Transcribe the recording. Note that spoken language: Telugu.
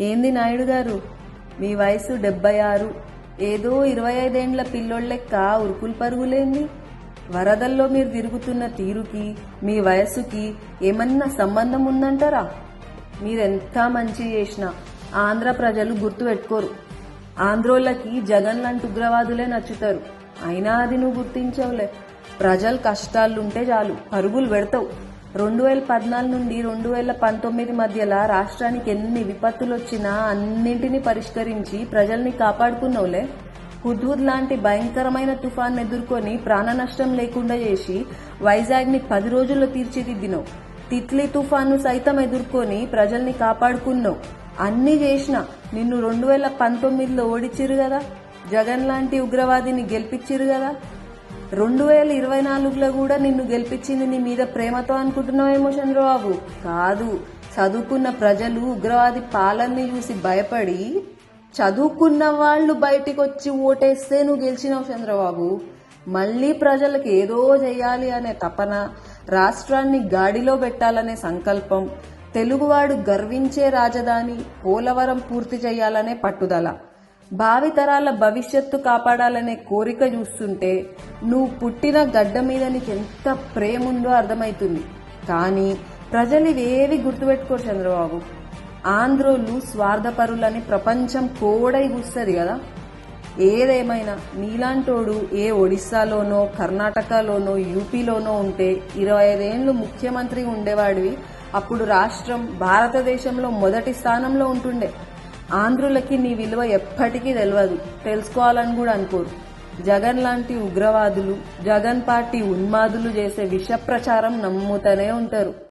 ఏంది నాయుడు గారు? మీ వయసు డెబ్బై ఆరు ఏదో ఇరవై ఐదేండ్ల పిల్లోళ్ళెక్క ఉరుకులు పరుగులేంది? వరదల్లో మీరు తిరుగుతున్న తీరుకి మీ వయస్సుకి ఏమన్నా సంబంధం ఉందంటారా? మీరెంత మంచి చేసినా ఆంధ్ర ప్రజలు గుర్తు పెట్టుకోరు. ఆంధ్రోళ్ళకి జగన్ లాంటి ఉగ్రవాదులే నచ్చుతారు. అయినా అది నువ్వు గుర్తించవులే. ప్రజలు కష్టాలుంటే చాలు పరుగులు పెడతావు. రెండు వేల పద్నాలుగు నుండి రెండు వేల పంతొమ్మిది మధ్యలో రాష్ట్రానికి ఎన్ని విపత్తులు వచ్చినా అన్నింటినీ పరిష్కరించి ప్రజల్ని కాపాడుకున్నావులే హుద్హుద్ లాంటి భయంకరమైన తుఫాన్ ఎదుర్కొని ప్రాణ నష్టం లేకుండా చేసి వైజాగ్ని పది రోజుల్లో తీర్చిదిద్దినావు తిత్లీ తుఫాను సైతం ఎదుర్కొని ప్రజల్ని కాపాడుకున్నావు అన్నీ చేసినా నిన్ను రెండు వేల పంతొమ్మిదిలో ఓడిచ్చిరు కదా జగన్ లాంటి ఉగ్రవాదిని గెలిపించిరు కదా రెండు వేల ఇరవై నాలుగులో కూడా నిన్ను గెలిపించింది నీ మీద ప్రేమతో అనుకుంటున్నావేమో చంద్రబాబు కాదు. చదువుకున్న ప్రజలు ఉగ్రవాది పాలనని చూసి భయపడి చదువుకున్న వాళ్ళు బయటికి వచ్చి ఓటేస్తే నువ్వు గెలిచినావు చంద్రబాబు. మళ్ళీ ప్రజలకు ఏదో చేయాలి అనే తపన రాష్ట్రాన్ని గాడిలో పెట్టాలనే సంకల్పం తెలుగువాడు గర్వించే రాజధాని పోలవరం పూర్తి చేయాలనే పట్టుదల. భావితరాల భవిష్యత్తు కాపాడాలనే కోరిక చూస్తుంటే నువ్వు పుట్టిన గడ్డ మీద నీకు ఎంత ప్రేమ ఉందో అర్థమవుతుంది కానీ ప్రజలు ఇవేవి గుర్తుపెట్టుకోరు చంద్రబాబు. ఆంధ్రోళ్ళు స్వార్థపరులని ప్రపంచం కోడై కూస్తుంది కదా. ఏదేమైనా నీలాంటోడు ఏ ఒడిస్సాలోనో కర్ణాటకలోనో యూపీలోనో ఉంటే ఇరవై ఐదేళ్ళు ముఖ్యమంత్రి ఉండేవాడివి. అప్పుడు రాష్ట్రం భారతదేశంలో మొదటి స్థానంలో ఉంటుండే. ఆంధ్రులకి నీ విలువ ఎప్పటికీ తెలియదు తెలుసుకోవాలని కూడా అనుకోరు. జగన్ లాంటి ఉగ్రవాదులు జగన్ పార్టీ ఉన్మాదులు చేసే విష ప్రచారం నమ్ముతూనే ఉంటారు.